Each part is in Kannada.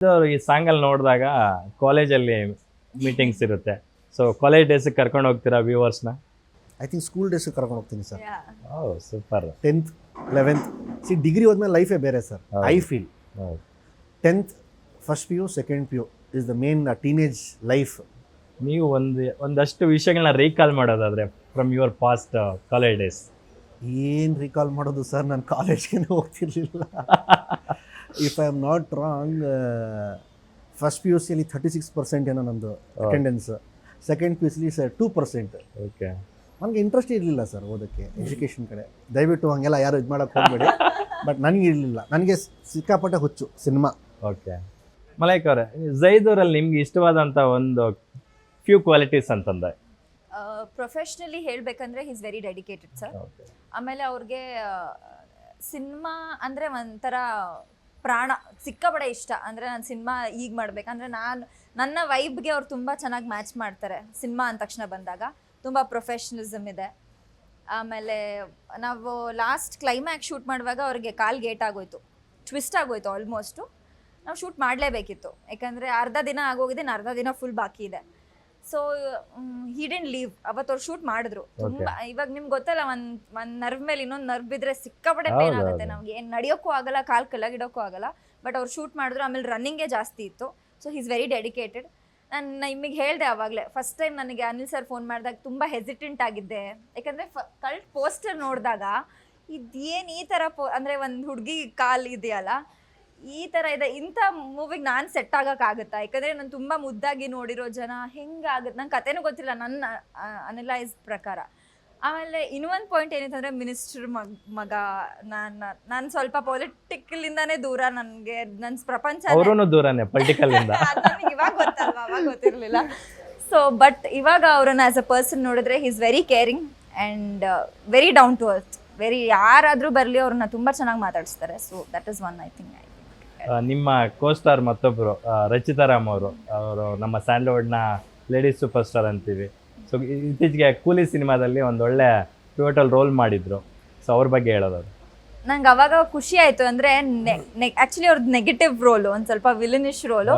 ಇದು ಈ ಸಾಂಗಲ್ಲಿ ನೋಡಿದಾಗ ಕಾಲೇಜಲ್ಲಿ ಮೀಟಿಂಗ್ಸ್ ಇರುತ್ತೆ. ಸೊ ಕಾಲೇಜ್ ಡೇಸಿಗೆ ಕರ್ಕೊಂಡು ಹೋಗ್ತೀರಾ ವ್ಯೂವರ್ಸ್ನ ಐ ಥಿಂಕ್ ಸ್ಕೂಲ್ ಡೇಸ್ ಕರ್ಕೊಂಡು ಹೋಗ್ತೀನಿ sir oh super tenth eleventh C degree ಹೋದ್ಮೇಲೆ ಲೈಫೇ ಬೇರೆ sir I feel tenth first P U second P U is the main teenage life ನೀವು ಒಂದು ಒಂದಷ್ಟು ವಿಷಯಗಳನ್ನ ರೀಕಾಲ್ ಮಾಡೋದಾದ್ರೆ from your past college days ಏನು ರೀಕಾಲ್ ಮಾಡೋದು ಸರ್ ನಾನು ಕಾಲೇಜ್ಗೆ ಹೋಗ್ತಿರ್ಲಿಲ್ಲ. If I am not wrong first P U ಸಿಯಲ್ಲಿ ಥರ್ಟಿ ಸಿಕ್ಸ್ ಪರ್ಸೆಂಟ್ ಏನೋ ನಂದು ಅಟೆಂಡೆನ್ಸ್ ಸೆಕೆಂಡ್ ಪಿ ಯು ಸಿಲಿ ಸರ್ ಟೂ ಪರ್ಸೆಂಟ್ ಓಕೆ ನನಗೆ ಇಂಟ್ರೆಸ್ಟ್ ಇರಲಿಲ್ಲ ಸರ್ ಓದೋಕ್ಕೆ ಎಜುಕೇಷನ್ ಕಡೆ. ದಯವಿಟ್ಟು ಹಂಗೆಲ್ಲ ಯಾರು ಇದು ಮಾಡೋಕ್ಕೆ ಹೋಗಬೇಡಿ. ಬಟ್ ನನಗೆ ಇರಲಿಲ್ಲ. ನನಗೆ ಸಿಕ್ಕಾಪಟ್ಟೆ ಹುಚ್ಚು ಸಿನಿಮಾ. ಓಕೆ ಮಲೈಕ್ ಅವರೇ ಜೈದೂರಲ್ಲಿ ನಿಮ್ಗೆ ಇಷ್ಟವಾದಂಥ ಒಂದು ಫ್ಯೂ ಕ್ವಾಲಿಟೀಸ್ ಅಂತಂದ. ಪ್ರೊಫೆಷ್ನಲಿ ಹೇಳಬೇಕಂದ್ರೆ ಇಸ್ ವೆರಿ ಡೆಡಿಕೇಟೆಡ್ ಸರ್ ಆಮೇಲೆ ಅವ್ರಿಗೆ ಸಿನಿಮಾ ಅಂದರೆ ಒಂಥರ ಪ್ರಾಣ ಸಿಕ್ಕಾಪಡೆ ಇಷ್ಟ. ಅಂದರೆ ನಾನು ಸಿನಿಮಾ ಈಗ ಮಾಡ್ಬೇಕಂದ್ರೆ ನಾನು, ನನ್ನ ವೈಬ್ಗೆ ಅವ್ರು ತುಂಬ ಚೆನ್ನಾಗಿ ಮ್ಯಾಚ್ ಮಾಡ್ತಾರೆ ಸಿನಿಮಾ ಅಂದ ತಕ್ಷಣ ಬಂದಾಗ. ತುಂಬ ಪ್ರೊಫೆಷ್ನಲಿಸಮ್ ಇದೆ. ಆಮೇಲೆ ನಾವು ಲಾಸ್ಟ್ ಕ್ಲೈಮ್ಯಾಕ್ಸ್ ಶೂಟ್ ಮಾಡುವಾಗ ಅವ್ರಿಗೆ ಕಾಲ್ ಗೇಟ್ ಆಗೋಯ್ತು. ಟ್ವಿಸ್ಟ್ ಆಗೋಯ್ತು ಆಲ್ಮೋಸ್ಟು. ನಾವು ಶೂಟ್ ಮಾಡಲೇಬೇಕಿತ್ತು. ಯಾಕಂದರೆ ಅರ್ಧ ದಿನ ಆಗೋಗಿದೆ ಅರ್ಧ ದಿನ ಫುಲ್ ಬಾಕಿ ಇದೆ. ಸೊ ಹಿಡನ್ ಲೀವ್ ಅವತ್ತು ಅವ್ರು ಶೂಟ್ ಮಾಡಿದ್ರು. ತುಂಬಾ ಇವಾಗ ನಿಮ್ಗೆ ಗೊತ್ತಲ್ಲ ಒಂದ್ ಒಂದ್ ನರ್ವ್ ಮೇಲೆ ಇನ್ನೊಂದ್ ನರ್ವ್ ಬಿದ್ರೆ ಸಿಕ್ಕಾಪಟ್ಟೆ ಪೇನ್ ಆಗುತ್ತೆ. ನಮ್ಗೆ ಏನ್ ನಡಿಯೋಕ್ಕೂ ಆಗಲ್ಲ ಕಾಲ್ ಕೆಳಗಿಡೋಕ್ಕೂ ಆಗಲ್ಲ. ಬಟ್ ಅವ್ರು ಶೂಟ್ ಮಾಡಿದ್ರು ಆಮೇಲೆ ರನ್ನಿಂಗೇ ಜಾಸ್ತಿ ಇತ್ತು. ಸೊ ಈಸ್ ವೆರಿ ಡೆಡಿಕೇಟೆಡ್ ನಾನು ನಿಮಗೆ ಹೇಳಿದೆ ಆವಾಗಲೇ ಫಸ್ಟ್ ಟೈಮ್ ನನಗೆ ಅನಿಲ್ ಸರ್ ಫೋನ್ ಮಾಡಿದಾಗ ತುಂಬ ಹೆಸಿಟೆಂಟ್ ಆಗಿದ್ದೆ. ಯಾಕಂದರೆ ಫ ಕಲ್ಟ್ ಪೋಸ್ಟರ್ ನೋಡಿದಾಗ ಇದೇನು ಈ ಥರ ಪೋ ಅಂದರೆ ಒಂದು ಹುಡುಗಿ ಕಾಲ್ ಇದೆಯಲ್ಲ ಈ ತರ ಇದೆ. ಇಂಥ ಮೂವಿಗೆ ನಾನು ಸೆಟ್ ಆಗಕ್ಕಾಗುತ್ತಾ ಯಾಕಂದ್ರೆ ನಾನು ತುಂಬಾ ಮುದ್ದಾಗಿ ನೋಡಿರೋ ಜನ ಹೆಂಗಾಗುತ್ತೆ ನಂಗೆ ಕತೆನೂ ಗೊತ್ತಿಲ್ಲ ನನ್ನ ಅನಲೈಸ್ ಪ್ರಕಾರ. ಆಮೇಲೆ ಇನ್ನೊಂದು ಪಾಯಿಂಟ್ ಏನಿತ್ತಂದ್ರೆ ಮಿನಿಸ್ಟರ್ ಮಗ ಮಗ ನಾನು ನಾನು ಸ್ವಲ್ಪ ಪೊಲಿಟಿಕಲಿಂದಾನೇ ದೂರ ನನಗೆ ನನ್ನ ಪ್ರಪಂಚ ದೂರನೇ ಪೊಲಿಟಿಕಲಿಂದ ಇವಾಗ ಗೊತ್ತಲ್ವಾ? ಅವಾಗ ಗೊತ್ತಿರಲಿಲ್ಲ. ಸೊ ಬಟ್ ಇವಾಗ ಅವ್ರನ್ನ ಆಸ್ ಅ ಪರ್ಸನ್ ನೋಡಿದ್ರೆ is very caring and very down to earth very ಯಾರಾದರೂ ಬರಲಿ ಅವ್ರನ್ನ ತುಂಬ ಚೆನ್ನಾಗಿ ಮಾತಾಡಿಸ್ತಾರೆ. So that is one I think ah, ನಿಮ್ಮ ಕೋಸ್ಟಾರ್ ಮತ್ತೊಬ್ಬರು ರಚಿತಾ ರಾಮ್ ಅವರು. ಅವರು ನಮ್ಮ ಸ್ಯಾಂಡ್ಲ್ವುಡ್ನ ಲೇಡೀಸ್ ಸೂಪರ್ ಸ್ಟಾರ್ ಅಂತೀವಿ ಸೊ ಇತ್ತೀಚೆಗೆ ಕೂಲಿ ಸಿನಿಮಾದಲ್ಲಿ ಒಂದು ಒಳ್ಳೆ ಟೋಟಲ್ ರೋಲ್ ಮಾಡಿದ್ರು. ಸೊ ಅವ್ರ ಬಗ್ಗೆ ಹೇಳೋದು ನಂಗೆ ಅವಾಗ ಖುಷಿ ಆಯಿತು ಅಂದರೆ ಆ್ಯಕ್ಚುಲಿ ಅವ್ರದ್ದು ನೆಗೆಟಿವ್ ರೋಲು ಒಂದು ಸ್ವಲ್ಪ ವಿಲನಿಶ್ ರೋಲು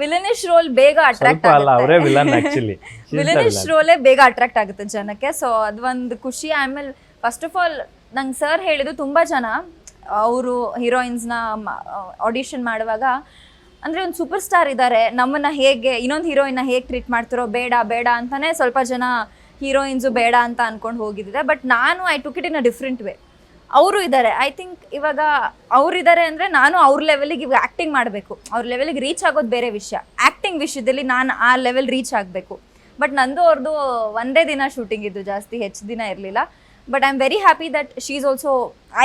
ವಿಲನಿಶ್ ರೋಲ್ ಬೇಗ ಅಟ್ರಾಕ್ಟ್ ಆಗುತ್ತೆ. ವಿಲನ್ ಆಕ್ಚುಲಿ ವಿಲನಿಶ್ ರೋಲೇ ಬೇಗ ಅಟ್ರಾಕ್ಟ್ ಆಗುತ್ತೆ ಜನಕ್ಕೆ. ಸೊ ಅದೊಂದು ಖುಷಿ. ಆಮೇಲೆ ಫಸ್ಟ್ ಆಫ್ ಆಲ್ ನಂಗೆ ಸರ್ ಹೇಳಿದ್ದು ತುಂಬ ಜನ. ಅವರು ಹೀರೋಯಿನ್ಸ್ನ ಆಡಿಷನ್ ಮಾಡುವಾಗ ಅಂದರೆ ಒಂದು ಸೂಪರ್ ಸ್ಟಾರ್ ಇದ್ದಾರೆ ನಮ್ಮನ್ನು ಹೇಗೆ, ಇನ್ನೊಂದು ಹೀರೋಯಿನ್ನ ಹೇಗೆ ಟ್ರೀಟ್ ಮಾಡ್ತಿರೋ? ಬೇಡ ಬೇಡ ಅಂತಲೇ ಸ್ವಲ್ಪ ಜನ ಹೀರೋಯಿನ್ಸು ಬೇಡ ಅಂತ ಅಂದ್ಕೊಂಡು ಹೋಗಿದ್ದಿದೆ ಬಟ್ ನಾನು I took it in a different way ಅವರು ಇದ್ದಾರೆ ಐ ಥಿಂಕ್ ಇವಾಗ ಅವ್ರು ಇದ್ದಾರೆ ಅಂದರೆ ನಾನು ಅವ್ರ ಲೆವೆಲಿಗೆ ಇವಾಗ ಆ್ಯಕ್ಟಿಂಗ್ ಮಾಡಬೇಕು. ಅವ್ರ ಲೆವೆಲಿಗೆ ರೀಚ್ ಆಗೋದು ಬೇರೆ ವಿಷಯ. ಆ್ಯಕ್ಟಿಂಗ್ ವಿಷಯದಲ್ಲಿ ನಾನು ಆ ಲೆವೆಲ್ ರೀಚ್ ಆಗಬೇಕು. ಬಟ್ ನಂದು ಅವ್ರದ್ದು ಒಂದೇ ದಿನ ಶೂಟಿಂಗ್ ಇದ್ದು ಜಾಸ್ತಿ, ಹೆಚ್ಚು ದಿನ ಇರಲಿಲ್ಲ. But I am very happy that she is also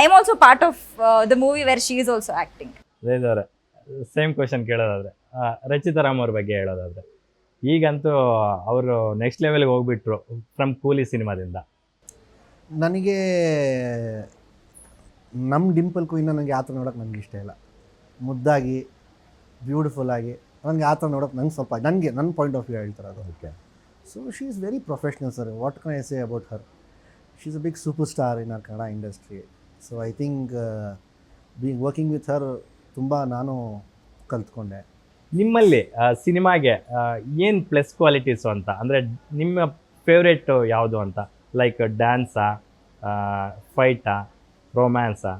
I am also part of the movie where she is also acting ಜೈದವ್ರೆ same question ಕೇಳೋದಾದ್ರೆ. ರಚಿತಾ ರಾಮ್ ಅವ್ರ ಬಗ್ಗೆ ಹೇಳೋದಾದ್ರೆ. ಈಗಂತೂ ಅವರು ನೆಕ್ಸ್ಟ್ ಲೆವೆಲ್ಗೆ ಹೋಗ್ಬಿಟ್ರು ಫ್ರಮ್ ಕೂಲಿ ಸಿನಿಮಾದಿಂದ. ನನಗೆ ನಮ್ಮ ಡಿಂಪಲ್ ಕ್ವೀನ ನನಗೆ ಆ ಥರ ನೋಡೋಕೆ ನನಗೆ ಇಷ್ಟ ಇಲ್ಲ. ಮುದ್ದಾಗಿ ಬ್ಯೂಟಿಫುಲ್ ಆಗಿ ನನಗೆ ಆ ಥರ ನೋಡೋಕೆ ನಂಗೆ ಸ್ವಲ್ಪ ನನಗೆ ನನ್ನ ಪಾಯಿಂಟ್ ಆಫ್ ವ್ಯೂ ಹೇಳ್ತಾರೆ ಅದು. Okay so she is very professional sir what can I say about her she is a big superstar in our Kannada industry so I think being working with her ತುಂಬ ನಾನು ಕಲ್ತ್ಕೊಂಡೆ. ನಿಮ್ಮಲ್ಲಿ ಆ, ಸಿನಿಮಾಗೆ ಏನು ಪ್ಲಸ್ ಕ್ವಾಲಿಟೀಸು ಅಂತ? ಅಂದರೆ ನಿಮ್ಮ ಫೇವ್ರೇಟು ಯಾವುದು ಅಂತ? ಲೈಕ್ ಡ್ಯಾನ್ಸಾ ಫೈಟಾ ರೊಮ್ಯಾನ್ಸಾ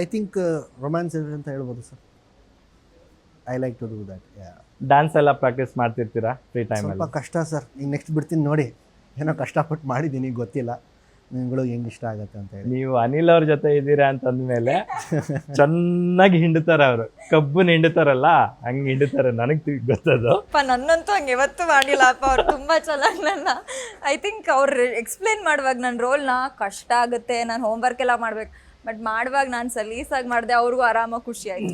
ಐ ಥಿಂಕ್ ರೊಮ್ಯಾನ್ಸ್ ಅಂತ ಹೇಳ್ಬೋದು sir I like to do that dance ಎಲ್ಲ ಪ್ರಾಕ್ಟೀಸ್ ಮಾಡ್ತಿರ್ತೀರಾ ಫ್ರೀ ಟೈಮಲ್ಲಿ ಸ್ವಲ್ಪ ಕಷ್ಟ ಸರ್ ಈಗ ನೆಕ್ಸ್ಟ್ ಬಿಡ್ತೀನಿ ನೋಡಿ. ಏನೋ ಕಷ್ಟಪಟ್ಟು ಮಾಡಿದ್ದೀನಿ ಗೊತ್ತಿಲ್ಲ. ನಿಮ್ಗಳು ಹೆಂಗೆ ಇಷ್ಟ ಆಗುತ್ತೆ ಅಂತ ಹೇಳಿ. ನೀವು ಅನಿಲ್ ಅವ್ರ ಜೊತೆ ಇದ್ದೀರಾ ಅಂತಂದ್ಮೇಲೆ ಚೆನ್ನಾಗಿ ಹಿಂಡುತ್ತಾರೆ ಅವರು. ಕಬ್ಬನ್ ಹಿಂಡುತ್ತಾರಲ್ಲ ಹಂಗೆ ಹಿಂಡುತ್ತಾರೆ ನನಗೆ ಗೊತ್ತದು. ಅಪ್ಪ ನನ್ನಂತೂ ಹಂಗೆ ಇವತ್ತು ಮಾಡಿಲ್ಲ. ಅಪ್ಪ ಅವ್ರು ತುಂಬ ಚೆನ್ನಾಗಿ ನನ್ನ ಐ ಥಿಂಕ್ ಅವ್ರು ಎಕ್ಸ್ಪ್ಲೇನ್ ಮಾಡುವಾಗ ನನ್ನ ರೋಲ್ನ ಕಷ್ಟ ಆಗುತ್ತೆ ನಾನು ಹೋಮ್ವರ್ಕ್ ಎಲ್ಲ ಮಾಡ್ಬೇಕು. ಬಟ್ ಮಾಡುವಾಗ ನಾನು ಸಲೀಸಾಗಿ ಮಾಡಿದೆ ಅವ್ರಿಗೂ ಆರಾಮಾಗಿ ಖುಷಿ ಆಯಿತು.